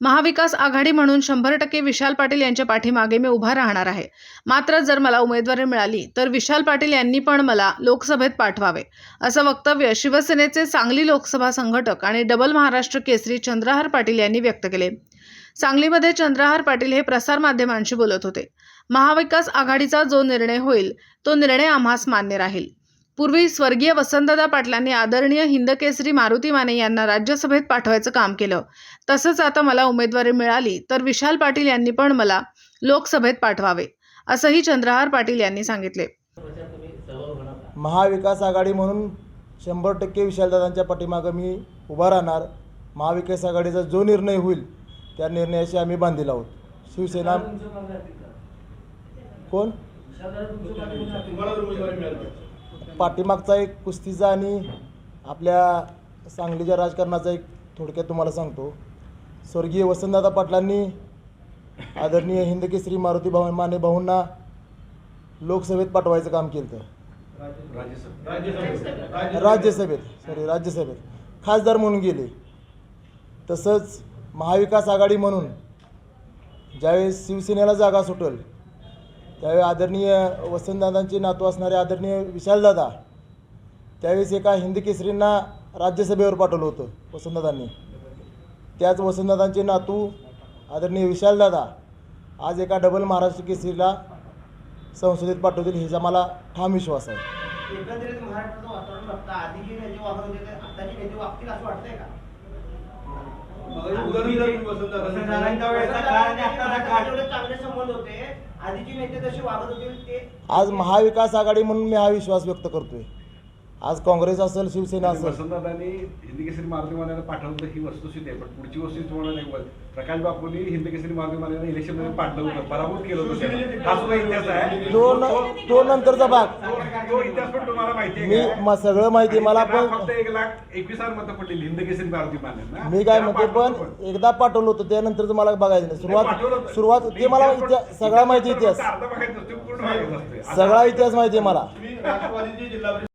महाविकास आघाडी म्हणून शंभर टक्के विशाल पाटील यांच्या पाठीमागे मी उभा राहणार आहे. मात्र जर मला उमेदवारी मिळाली तर विशाल पाटील यांनी पण मला लोकसभेत पाठवावे. असं वक्तव्य शिवसेनेचे सांगली लोकसभा संघटक आणि डबल महाराष्ट्र केसरी चंद्रहार पाटील यांनी व्यक्त केले. सांगलीमध्ये चंद्रहार पाटील हे प्रसारमाध्यमांशी बोलत होते. महाविकास आघाडीचा जो निर्णय होईल तो निर्णय आम्हास मान्य राहील. पूर्वी स्वर्गीय वसंतदादा पाटलांनी आदरणीय हिंदकेसरी मारुती माने यांना राज्यसभेत पाठवायचं काम केलं. तसंच आता मला उमेदवारी मिळाली तर विशाल पाटील यांनी पण मला लोकसभेत पाठवावे असंही चंद्रहार पाटील यांनी सांगितले. महाविकास आघाडी म्हणून शंभर टक्के विशालदादांच्या पाठीमागं मी उभा राहणार. महाविकास आघाडीचा जो निर्णय होईल त्या निर्णयाशी आम्ही बांधील आहोत. शिवसेना कोण? पाठीमागचा एक कुस्तीचा आणि आपल्या सांगलीच्या राजकारणाचा एक थोडक्यात तुम्हाला सांगतो. स्वर्गीय वसंतदादा पाटलांनी आदरणीय हिंदकेसरी मारुती भाऊ माने भाऊंना लोकसभेत पाठवायचं काम केलं राज्यसभेत सॉरी राज्यसभेत. खासदार म्हणून गेले. तसंच महाविकास आघाडी म्हणून ज्यावेळेस शिवसेनेला जागा सुटेल त्यावेळी आदरणीय वसंतदादांचे नातू असणारे आदरणीय विशालदादा त्यावेळेस एका हिंदी केसरींना राज्यसभेवर पाठवलं होतं वसंतदादांनी. त्याच वसंतदादांचे नातू आदरणीय विशालदादा आज एका डबल महाराष्ट्र केसरीला संसदेत पाठवतील ह्याचा मला ठाम विश्वास आहे. चांगले संबंध होते. आधीचे नेते जसे वागत होते ते आज महाविकास आघाडी म्हणून मी हा विश्वास व्यक्त करतोय. आज काँग्रेस असेल शिवसेना असेल. वसंतदादांनी हिंदी केसरी मारुती मान्याला पाठवलं ही वस्तुस्थिती आहे पण पुढची वस्तू तुम्हाला नाही प्रकाश बापूंनी हिंदी केसरी मारुती मान्याला इलेक्शनमध्ये पाठवलं होतं. पराभूत केलं होतं त्याला. हा सुद्धा इतिहास आहे तो न- तो नंतरचा भाग. तो- तो इतिहास पण तुम्हाला माहिती मी आहे का? म- सगळं माहिती आहे. मला पण फक्त एक लाख एकवीस हजार मतं पडली हिंदी केसरी मारुती मान्यांना मी काय म्हणते पण एकदा पाठवलं होतं त्यानंतरचं मला बघायचं नाही. सुरुवात सुरुवात ते मला इतिहास सगळा माहिती इतिहास सगळा इतिहास माहिती आहे मला. तुम्ही राष्ट्रवादीचे जिल्हा परिषद